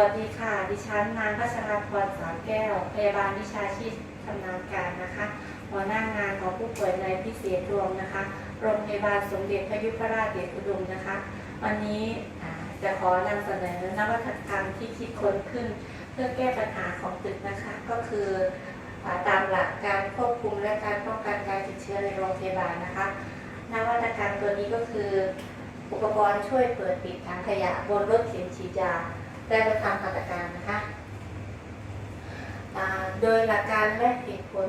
วัสดีค่ะ ดิฉันนางพัชราพรสามแก้ว พยาบาลวิชาชีพชำนาญการนะคะหัวหน้างานของผู้ป่วยในพิเศษรวมนะคะ โรงพยาบาลสมเด็จพระยุพราชเดชอุดมนะคะ วันนี้จะขอนำเสนอนวัตกรรมที่คิดค้นขึ้น เพื่อแก้ปัญหาของตึกนะคะ ก็คืออตามหลักการควบคุมและการป้องกันการติดเชื้อในโรงพยาบาลนะคะ นวัตกรรมตัวนี้ก็คือ อุปกรณ์ช่วยเปิดปิดถังขยะบนรถเข็นฉีดยา ได้รับทำมาตรการนะคะโดยหลักการและเหตุผล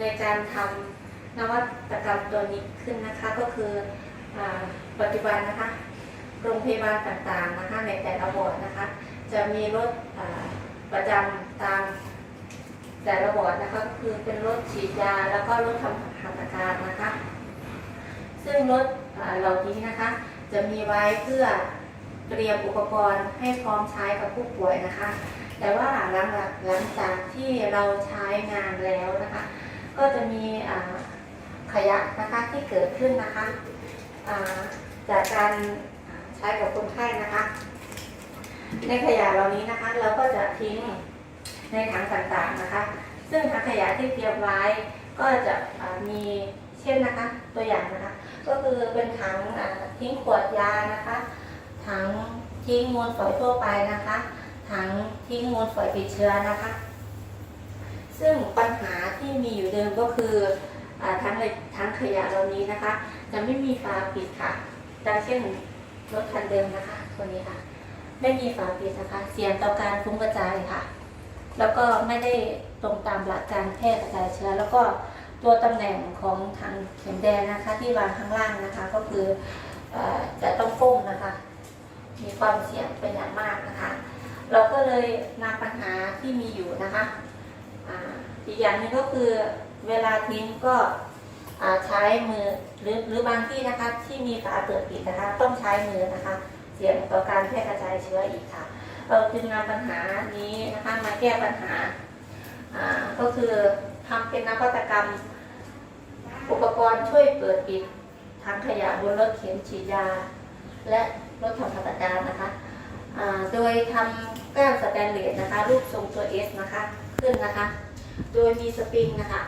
ในการทำนวัตกรรมตัวนี้ขึ้นนะคะก็คืออปัจจุบันนะคะโรงพยาบาลต่างๆนะคะในแต่ละบอร์ดนะคะ จะมีรถประจำตามแต่ละบอร์ดนะคะก็คือเป็นรถฉีดยาแล้วก็รถทำหัตถการนะคะ ซึ่งรถเหล่านี้นะคะ จะมีไว้เพื่อ เตรียมอุปกรณ์ให้พร้อมใช้กับผู้ป่วยนะคะ แต่ว่าหลังจากหลังจากที่เราใช้งานแล้วนะคะ ก็จะมีขยะนะคะที่เกิดขึ้นนะคะจากการใช้กับคนไข้นะคะ ในขยะเหล่านี้นะคะ เราก็จะทิ้งในถังต่างๆนะคะ ซึ่งถังขยะที่เตรียมไว้ก็จะมีเช่นนะคะตัวอย่างนะคะ ก็คือเป็นถังทิ้งขวดยานะคะ ถังทิ้งมวลฝอยทั่วไปนะคะถังทิ้งมวลฝอยติดเชื้อนะคะ ซึ่งปัญหาที่มีอยู่เดิมก็คืออทั้งเลยทั้งขยะเหล่านี้นะคะ จะไม่มีฝาปิดค่ะดังเช่นรถคันเดิมนะคะตัวนี้ค่ะ ไม่มีฝาปิดนะคะ เสี่ยงต่อการฟุ้งกระจายค่ะ แล้วก็ไม่ได้ตรงตามหลักการแพร่กระจายเชื้อ แล้วก็ตัวตำแหน่งของทางเข็มแดงนะคะ ที่วางข้างล่างนะคะ ก็คือออจะต้องก้มนะคะ มีความเสี่ยงเป็นอย่างมากนะคะ เราก็เลยนำปัญหาที่มีอยู่นะคะอีกอย่างหนึงก็คือเวลาทิ้งก็ใช้มือหรือหรือบางที่นะคะที่มีฝาเปิดปิดนะคะต้องใช้มือนะคะ เสี่ยงต่อการแพร่กระจายเชื้ออีกค่ะ เราจึงนำปัญหานี้นะคะมาแก้ปัญหาอ่าก็คือทำเป็นนวัตกรรม อุปกรณ์ช่วยเปิดปิดทางขยะบนรถเข็นฉีดยา และ รถทำพัตการนะคะโดยทำก้านสแตนเลสนะคะ รูปทรงตัว S นะคะ ขึ้นนะคะ โดยมีสปริงนะคะ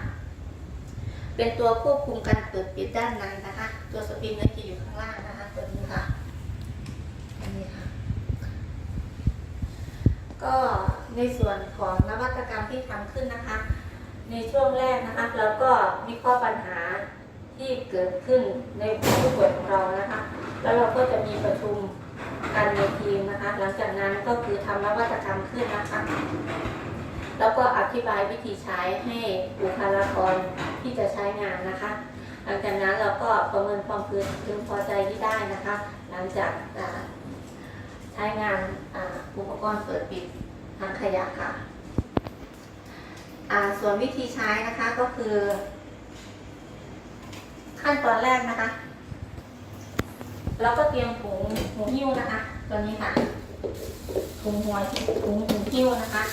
เป็นตัวควบคุมการเปิดปิดด้านในนะคะ ตัวสปริงนั้นจะอยู่ข้างล่างนะคะตัวนี้ค่ะอันนี้ค่ะ ก็ในส่วนของนวัตกรรมที่ทำขึ้นนะคะ ในช่วงแรกนะคะเราก็วิเคราะห์ปัญหา ที่เกิดขึ้นในผู้ป่วยของเรานะคะ แล้วเราก็จะมีประชุมกันในทีมนะคะ หลังจากนั้นก็คือทำนวัตกรรมขึ้นนะคะ แล้วก็อธิบายวิธีใช้ให้บุคลากรที่จะใช้งานนะคะ หลังจากนั้นเราก็ประเมินความพึงพึงพอใจที่ได้นะคะ หลังจากใช้งานอุปกรณ์เปิดปิดทางขยะค่ะส่วนวิธีใช้นะคะก็คือ ขั้นตอนแรกนะคะ เราก็เตรียมถุงหูหิ้วนะคะ ตัวนี้ค่ะถุงหัวถุงหูหิ้วนะคะ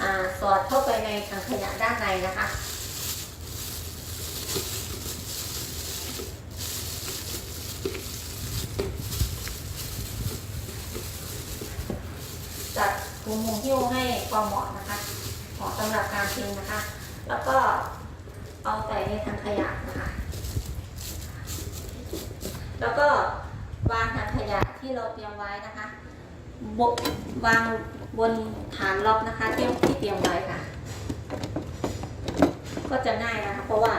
อ่าสอดเข้าไปในถังขยะด้านในนะคะจัดถุงหูหิ้วให้พอเหมาะนะคะเหมาะสำหรับการทิ้งนะคะ แล้วก็เอาใส่ในถังขยะนะคะ แล้วก็วางถังขยะ ที่เราเตรียมไว้นะคะบวางบนฐานล็อกนะคะที่ที่เตรียมไว้ค่ะ ก็จะง่ายนะคะ เพราะว่า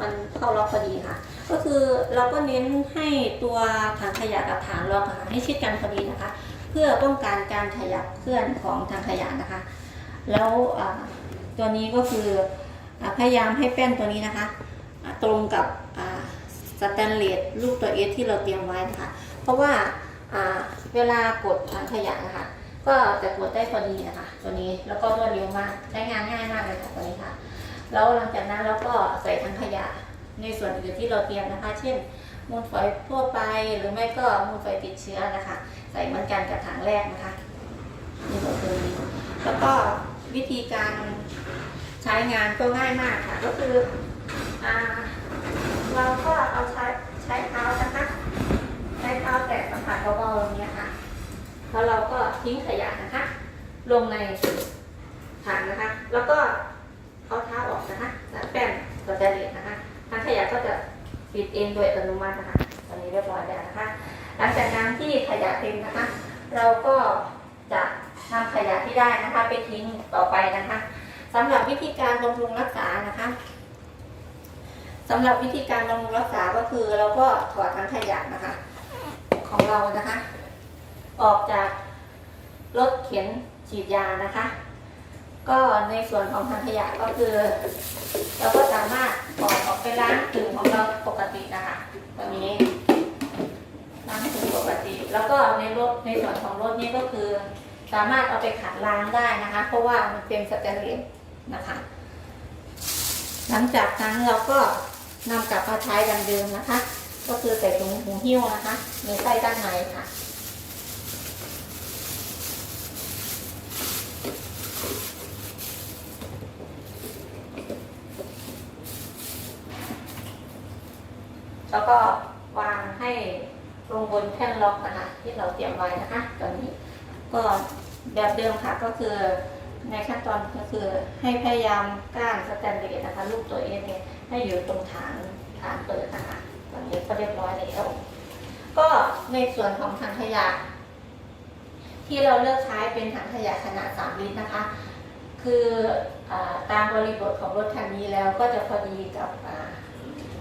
มันเข้าล็อกพอดีค่ะ ก็คือเราก็เน้นให้ตัวถังขยะกับฐานล็อกค่ะให้ชิดกันพอดีนะคะ เพื่อป้องกันการขยับเคลื่อนของถังขยะนะคะ แล้วตัวนี้ก็คืออพยายามให้แป้นตัวนี้นะคะ ตรงกับสแตนเลสรูปตัวเอสที่เราเตรียมไว้นะคะ เพราะว่า เวลากดถังขยะนะคะก็จะกดได้พอดีนะคะตัวนี้แล้วก็รวดเร็วมากใช้งานง่ายมากเลยค่ะตัวนี้ค่ะ แล้วหลังจากนั้นเราก็ใส่ถังขยะในส่วนอื่นที่เราเตรียมนะคะ เช่น มูลฝอยทั่วไปหรือไม่ก็มูลฝอยติดเชื้อนะคะ ใส่เหมือนกันกับถังแรกนะคะนี่ก็คือแล้วก็วิธีการใช้งานก็ง่ายมากค่ะ ก็คืออ่าเราก็เอาใช้ใช้เท้านะคะ เท้าแตะสัมผัสเบาๆอย่างเงี้ยค่ะ แล้วเราก็ทิ้งขยะนะคะ ลงในถังนะคะ แล้วก็เอาเท้าออกนะคะจากแป้นสแตนเลสนะคะถังขยะก็จะปิดเองโดยอัตโนมัตินะคะ ตอนนี้เรียบร้อยแล้วนะคะ หลังจากนั้นที่ขยะเต็มนะคะ เราก็จะนำขยะที่ได้นะคะ ไปทิ้งต่อไปนะคะสำหรับวิธีการบำรุงรักษานะคะสำหรับวิธีการบำรุงรักษาก็คือเราก็ถอดทั้งขยะนะคะ ของเรานะคะ ออกจากรถเข็นฉีดยานะคะ ก็ในส่วนของทางขยะก็คือ เราก็สามารถปล่อยออกไปล้างถึงของเราปกตินะคะตัวนี้ล้างถึงปกติ แล้วก็ในรถในส่วนของรถนี้ก็คือ สามารถเอาไปขัดล้างได้นะคะ เพราะว่ามันเป็นสแตนเลสนะคะ หลังจากนั้นเราก็นำกลับมาใช้ดังเดิมนะคะ ก็คือใส่ถุงหูหิ้วนะคะในไส้ด้านในค่ะ แล้วก็วางให้ลงบนแท่นล็อกนะคะ ที่เราเตรียมไว้นะคะตอนนี้ ก็แบบเดิมค่ะก็คือในขั้นตอนก็คือให้พยายามก้านสแตนเลสนะคะลูกตัวเองเนี่ยให้อยู่ตรงฐานฐานเปิดนะคะ ตอนนี้ก็เรียบร้อยแล้ว ก็ในส่วนของถังขยะ ที่เราเลือกใช้เป็นถังขยะขนาด 3 ลิตรนะคะ คืออตามบริบทของรถคันนี้แล้วก็จะพอดีกับอ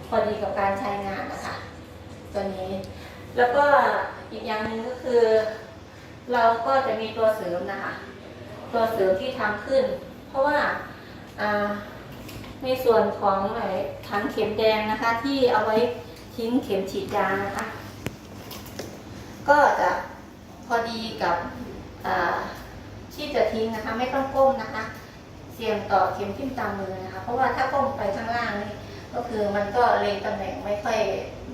พอดีกับการใช้งานนะคะตัวนี้ แล้วก็อีกอย่างหนึ่งก็คือ เราก็จะมีตัวเสริมนะคะ ตัวเสริมที่ทำขึ้น เพราะว่าในส่วนของถังเข็มแดงนะคะที่เอาไว้ ทิ้งเข็มฉีดยานะคะ ก็จะพอดีกับที่จะทิ้งนะคะ ไม่ต้องก้มนะคะ เสี่ยงต่อเข็มทิ่มตามมือนะคะ เพราะว่าถ้าก้มไปข้างล่างนี่ก็คือมันก็เล็งตำแหน่งไม่ค่อย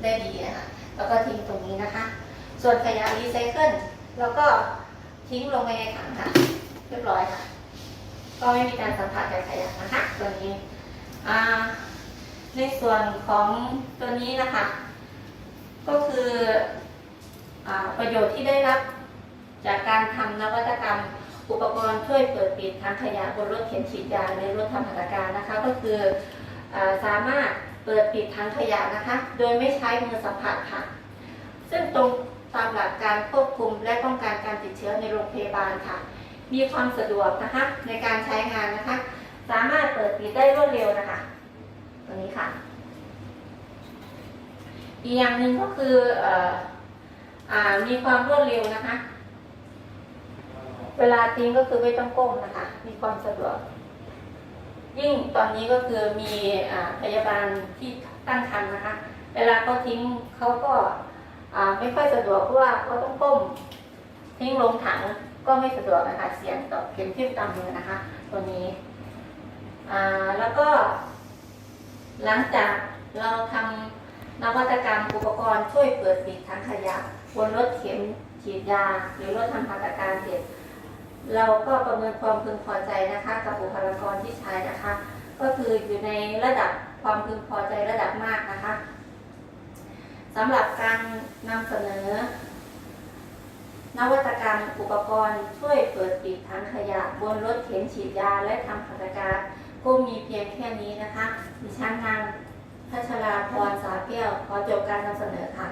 ได้ดีนะคะแล้วก็ทิ้งตรงนี้นะคะ ส่วนขยะรีไซเคิลเราก็ทิ้งลงไปในถังค่ะ เรียบร้อยค่ะ ก็ไม่มีการสัมผัสกับขยะนะคะ ตัวนี้อ่า ในส่วนของตัวนี้นะคะ ก็คืออประโยชน์ที่ได้รับจากการทำนวัตกรรมอุปกรณ์ช่วยเปิดปิดทางขยะบนรถเข็นฉีดยาในรถทำหัตถการนะคะ ก็คืออสามารถเปิดปิดทางขยะนะคะ โดยไม่ใช้มือสัมผัสค่ะ ซึ่งตรงตามหลักการควบคุมและป้องกันการติดเชื้อในโรงพยาบาลค่ะ มีความสะดวกนะคะในการใช้งานนะคะ สามารถเปิดปิดได้รวดเร็วนะคะ ตัวนี้ค่ะ อีกอย่างหนึ่งก็คืออมีความรวดเร็วนะคะ เวลาทิ้งก็คือไม่ต้องก้มนะคะ มีความสะดวก ยิ่งตอนนี้ก็คือมีอพยาบาลที่ตั้งครรภ์นะคะ เวลาเขาทิ้งเขาก็ไม่ค่อยสะดวกเพราะว่าเขาต้องก้ม ทิ้งลงถังก็ไม่สะดวกนะคะ เสี่ยงต่อเข็มทิ่มตามมือนะคะ ตัวนี้แล้วก็หลังจากเราทำ นวัตกรรมอุปกรณ์ช่วยเปิดปิดถังขยะบนรถเข็มฉีดยา หรือรถทำหัตถการเสร็จเราก็ประเมินความพึงพอใจนะคะกับบุคลากรที่ใช้นะคะ ก็คืออยู่ในระดับความพึงพอใจระดับมากนะคะสำหรับการนำเสนอ นวัตกรรมอุปกรณ์ช่วยเปิดปิดถังขยะบนรถเข็นฉีดยาและทำหัตถการก็มีเพียงแค่นี้นะคะดิฉันนาง พัชราพรสาเปี้ยวขอจบการนำเสนอค่ะ